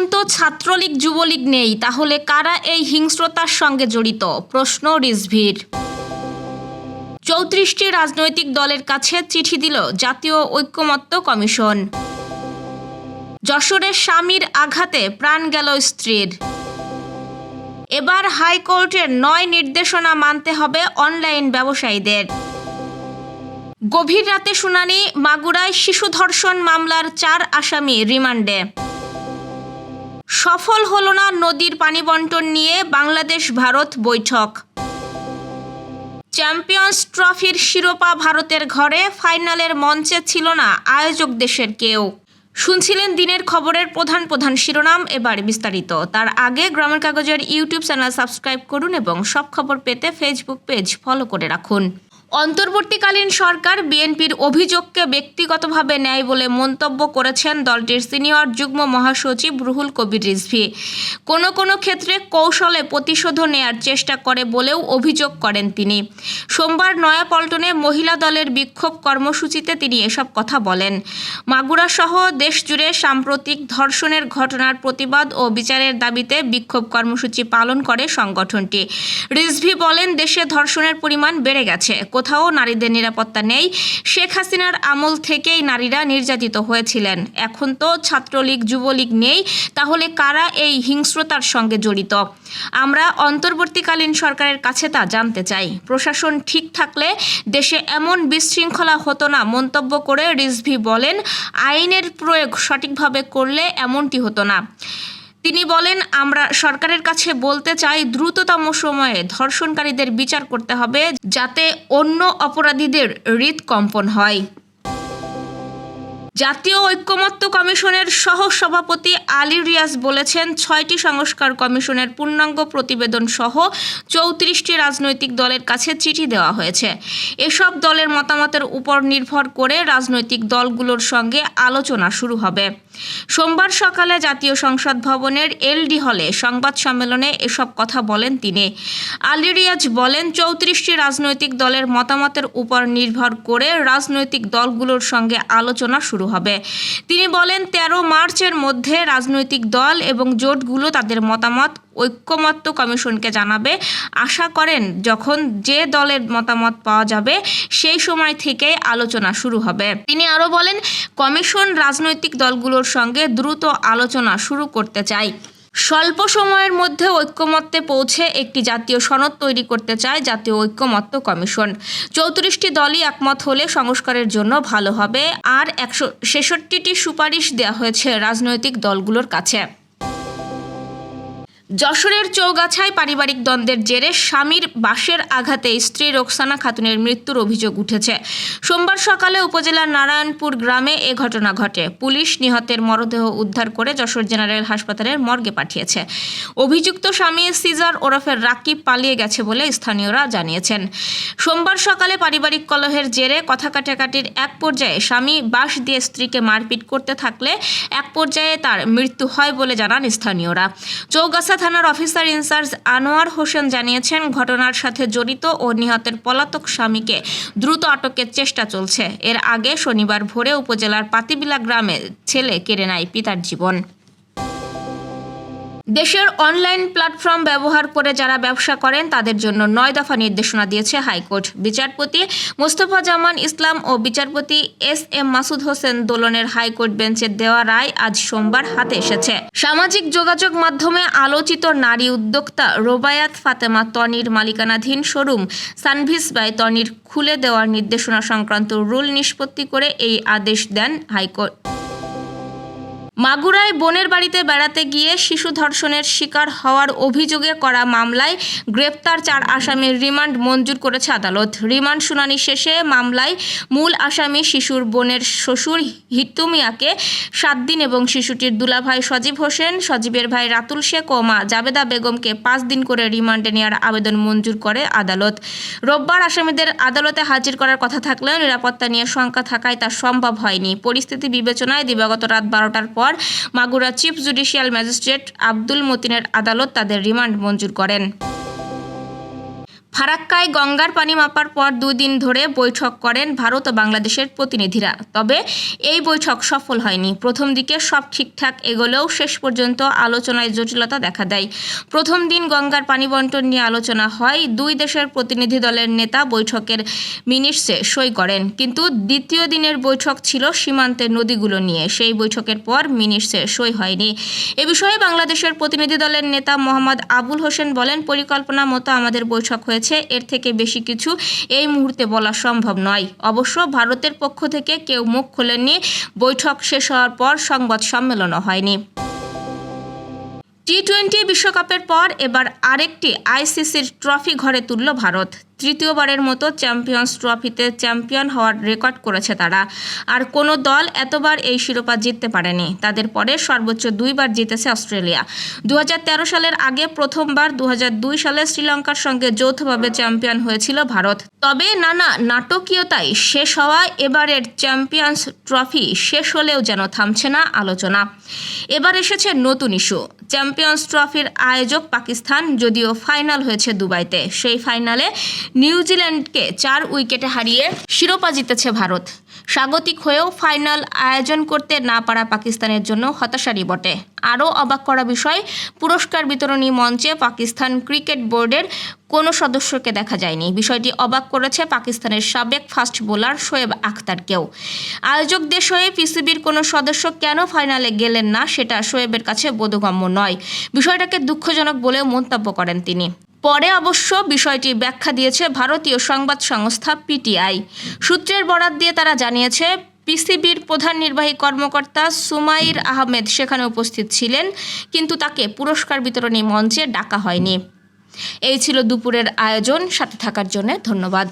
এখন তো ছাত্রলীগ, যুবলীগ নেই, তাহলে কারা এই হিংস্রতার সঙ্গে জড়িত? প্রশ্ন রিজভির। চৌত্রিশটি রাজনৈতিক দলের কাছে চিঠি দিল জাতীয় ঐক্যমত্য কমিশন। যশোরের স্বামীর আঘাতে প্রাণ গেল স্ত্রীর। এবার হাইকোর্টের নয় নির্দেশনা মানতে হবে অনলাইন ব্যবসায়ীদের। গভীর রাতে শুনানি, মাগুরায় শিশু ধর্ষণ মামলার চার আসামি রিমান্ডে। সফল হল না নদীর পানি বন্টন নিয়ে বাংলাদেশ ভারত বৈঠক। চ্যাম্পিয়ন্স ট্রফির শিরোপা ভারতের ঘরে, ফাইনালের মঞ্চে ছিল না আয়োজক দেশের কেউ। শুনছিলেন দিনের খবরের প্রধান প্রধান শিরোনাম, এবার বিস্তারিত। তার আগে গ্রামের কাগজের ইউটিউব চ্যানেল সাবস্ক্রাইব করুন এবং সব খবর পেতে ফেসবুক পেজ ফলো করে রাখুন। অন্তর্বর্তীকালীন সরকার বিএনপির অভিযোগকে ব্যক্তিগতভাবে নেয় বলে মন্তব্য করেছেন দলটির সিনিয়র যুগ্ম মহাসচিব রুহুল কবির রিজভী। কোনো কোনো ক্ষেত্রে কৌশলে প্রতিশোধ নেয়ার চেষ্টা করে বলেও অভিযোগ করেন তিনি। সোমবার নয়াপল্টনে মহিলা দলের বিক্ষোভ কর্মসূচিতে তিনি এসব কথা বলেন। মাগুরা সহ দেশজুড়ে সাম্প্রতিক ধর্ষণের ঘটনার প্রতিবাদ ও বিচারের দাবিতে বিক্ষোভ কর্মসূচি পালন করে সংগঠনটি। রিজভি বলেন, দেশে ধর্ষণের পরিমাণ বেড়ে গেছে। কোথাও নারীদের নিরাপত্তা নেই। শেখ হাসিনার আমল থেকেই নারীরা নির্যাতিত হয়েছিলেন। এখন তো ছাত্রলীগ, যুবলীগ নেই। তাহলে কারা এই হিংস্রতার সঙ্গে জড়িত? আমরা অন্তর্বর্তীকালীন সরকারের কাছে তা জানতে চাই। প্রশাসন ঠিক থাকলে দেশে এমন বিশৃঙ্খলা হতো না, মন্তব্য করে রিজভি বলেন, আইনের প্রয়োগ সঠিকভাবে করলে এমনটি হতো না। তিনি বলেন, আমরা সরকারের কাছে বলতে চাই, দ্রুততম সময়ে ধর্ষণকারীদের বিচার করতে হবে যাতে অন্য অপরাধীদের হৃদকম্পন হয়। জাতীয় ঐক্যমত্য কমিশনের সহ সভাপতি আলী রিয়াজ বলেছেন, ছয়টি সংস্কার কমিশনের পূর্ণাঙ্গ প্রতিবেদন সহ চৌত্রিশটি রাজনৈতিক দলের কাছে চিঠি দেওয়া হয়েছে। এসব দলের মতামতের উপর নির্ভর করে রাজনৈতিক দলগুলোর সঙ্গে আলোচনা শুরু হবে। সোমবার সকালে জাতীয় সংসদ ভবনের এলডি হলে সংবাদ সম্মেলনে এসব কথা বলেন তিনি। আলী রিয়াজ বলেন, চৌত্রিশটি রাজনৈতিক দলের মতামতের উপর নির্ভর করে রাজনৈতিক দলগুলোর সঙ্গে আলোচনা শুরু হবে। তিনি বলেন, তেরো মার্চের মধ্যে রাজনৈতিক দল এবং জোটগুলো তাদের মতামত, ঐক্যমত্য কমিশনকে জানাবে। আশা করেন, যখন যে দলের মতামত পাওয়া যাবে, সেই সময় থেকে আলোচনা শুরু হবে। তিনি আরও বলেন, কমিশন রাজনৈতিক দলগুলোর সঙ্গে দ্রুত আলোচনা শুরু করতে চায় স্বল্প সময়ের মধ্যে ঐক্যমত্যে পৌঁছে একটি জাতীয় সনদ তৈরি করতে চায় জাতীয় ঐক্যমত্য কমিশন। চৌত্রিশটি দলই একমত হলে সংস্কারের জন্য ভালো হবে। আর একশো ছেষট্টিটি সুপারিশ দেওয়া হয়েছে রাজনৈতিক দলগুলোর কাছে। যশোরের চৌগাছায় পারিবারিক দ্বন্দ্বের জেরে স্বামীর বাঁশের আঘাতে স্ত্রী রোকসানা খাতুনের মৃত্যুর অভিযোগ উঠেছে। সোমবার সকালে উপজেলার নারায়ণপুর গ্রামে এ ঘটনা ঘটে। পুলিশ নিহতের মরদেহ উদ্ধার করে যশোর জেনারেল হাসপাতালের মর্গে পাঠিয়েছে। অভিযুক্ত স্বামী সিজার ওরফের রাকিব পালিয়ে গেছে বলে স্থানীয়রা জানিয়েছেন। সোমবার সকালে পারিবারিক কলহের জেরে কথা কাটাকাটির এক পর্যায়ে স্বামী বাঁশ দিয়ে স্ত্রীকে মারপিট করতে থাকলে এক পর্যায়ে তার মৃত্যু হয় বলে জানান স্থানীয়রা। চৌগাছা থানার অফিসার ইনচার্জ আনোয়ার হোসেন জানিয়েছেন, ঘটনার সাথে জড়িত ও নিহতের পলাতক স্বামীকে দ্রুত আটকের চেষ্টা চলছে। এর আগে শনিবার ভোরে উপজেলার পাতিবিলা গ্রামে ছেলে কেড়ে নেয় পিতার জীবন। দেশের অনলাইন প্ল্যাটফর্ম ব্যবহার করে যারা ব্যবসা করেন, তাদের জন্য নয় দফা নির্দেশনা দিয়েছে হাইকোর্ট। বিচারপতি মোস্তফা জামান ইসলাম ও বিচারপতি এস এম মাসুদ হোসেন দোলনের হাইকোর্ট বেঞ্চের দেওয়া রায় আজ সোমবার হাতে এসেছে। সামাজিক যোগাযোগ মাধ্যমে আলোচিত নারী উদ্যোক্তা রোবায়াত ফাতেমা তনির মালিকানাধীন শোরুম সানভিস বাই তনির খুলে দেওয়ার নির্দেশনা সংক্রান্ত রুল নিষ্পত্তি করে এই আদেশ দেন হাইকোর্ট। মাগুরায় বোনের বাড়িতে বেড়াতে গিয়ে শিশু ধর্ষণের শিকার হওয়ার অভিযোগে করা মামলায় গ্রেপ্তার চার আসামির রিমান্ড মঞ্জুর করেছে আদালত। রিমান্ড শুনানি শেষে মামলায় মূল আসামি শিশুর বোনের শ্বশুর হিট্টু মিয়াকে সাত দিন এবং শিশুটির দুলাভাই সজীব হোসেন, সজীবের ভাই রাতুল শেখ ও মা জাবেদা বেগমকে পাঁচ দিন করে রিমান্ডে নেওয়ার আবেদন মঞ্জুর করে আদালত। রোববার আসামিদের আদালতে হাজির করার কথা থাকলেও নিরাপত্তা নিয়ে শঙ্কা থাকায় তা সম্ভব হয়নি। পরিস্থিতি বিবেচনায় দিবাগত রাত বারোটার পর Magura chief judicial magistrate Abdul মতিনের আদালত তাদের রিমান্ড মঞ্জুর করেন। ফারাক্কায় গঙ্গার পানি মাপার পর দুই দিন ধরে বৈঠক করেন ভারত ও বাংলাদেশের প্রতিনিধিরা। তবে এই বৈঠক সফল হয়নি। প্রথম দিকে সব ঠিকঠাক এগোলেও শেষ পর্যন্ত আলোচনায় জটিলতা দেখা দেয়। প্রথম দিন গঙ্গার পানি বন্টন নিয়ে আলোচনা হয়। দুই দেশের প্রতিনিধি দলের নেতা বৈঠকের মিনিটসে সই করেন। কিন্তু দ্বিতীয় দিনের বৈঠক ছিল সীমান্তের নদীগুলো নিয়ে। সেই বৈঠকের পর মিনিটসে সই হয়নি। এ বিষয়ে বাংলাদেশের প্রতিনিধি দলের নেতা মোহাম্মদ আবুল হোসেন বলেন, পরিকল্পনা মতো আমাদের বৈঠক হয়েছে, এর থেকে বেশি কিছু এই মুহূর্তে বলা সম্ভব নয়। অবশ্য ভারতের পক্ষ থেকে কেউ মুখ খোলেননি, বৈঠক শেষ হওয়ার পর সংবাদ সম্মেলনও হয়নি। টি টোয়েন্টি বিশ্বকাপের পর এবার আরেকটি আইসিসির ট্রফি ঘরে তুলল ভারত। তৃতীয়বারের মতো চ্যাম্পিয়ন্স ট্রফিতে চ্যাম্পিয়ন হওয়ার রেকর্ড করেছে তারা। আর কোনো দল এতবার এই শিরোপা জিততে পারেনি। তাদের পরে সর্বোচ্চ দুইবার জিতেছে অস্ট্রেলিয়া। দু হাজার তেরো সালের আগে প্রথমবার দু হাজার দুই সালে শ্রীলঙ্কার সঙ্গে যৌথভাবে চ্যাম্পিয়ন হয়েছিল ভারত। তবে নানা নাটকীয়তায় শেষ হওয়া এবারের চ্যাম্পিয়ন্স ট্রফি শেষ হলেও যেন থামছে না আলোচনা। এবার এসেছে নতুন ইস্যু। চ্যাম্পিয়ন্স ট্রফির আয়োজক পাকিস্তান, যদিও ফাইনাল হয়েছে দুবাইতে। সেই ফাইনালে নিউজিল্যান্ডকে চার উইকেটে হারিয়ে শিরোপা জিতেছে ভারত। স্বাগতিক হয়েও ফাইনাল আয়োজন করতে না পারা পাকিস্তানের জন্য হতাশারই বটে। আরও অবাক করা বিষয়, পুরস্কার বিতরণী মঞ্চে পাকিস্তান ক্রিকেট বোর্ডের কোনো সদস্যকে দেখা যায়নি। বিষয়টি অবাক করেছে পাকিস্তানের সাবেক ফাস্ট বোলার শোয়েব আখতারকেও। আয়োজক দেশ হয়ে পিসিবির কোনো সদস্য কেন ফাইনালে গেলেন না, সেটা শোয়েবের কাছে বোধগম্য নয়। বিষয়টাকে দুঃখজনক বলেও মন্তব্য করেন তিনি। পরে অবশ্য বিষয়টি ব্যাখ্যা দিয়েছে ভারতীয় সংবাদ সংস্থা পিটিআই। সূত্রের বরাত দিয়ে তারা জানিয়েছে, পিসিবির প্রধান নির্বাহী কর্মকর্তা সুমাইর আহমেদ সেখানে উপস্থিত ছিলেন, কিন্তু তাকে পুরস্কার বিতরণী মঞ্চে ডাকা হয়নি। এই ছিল দুপুরের আয়োজন, সাথে থাকার জন্য ধন্যবাদ।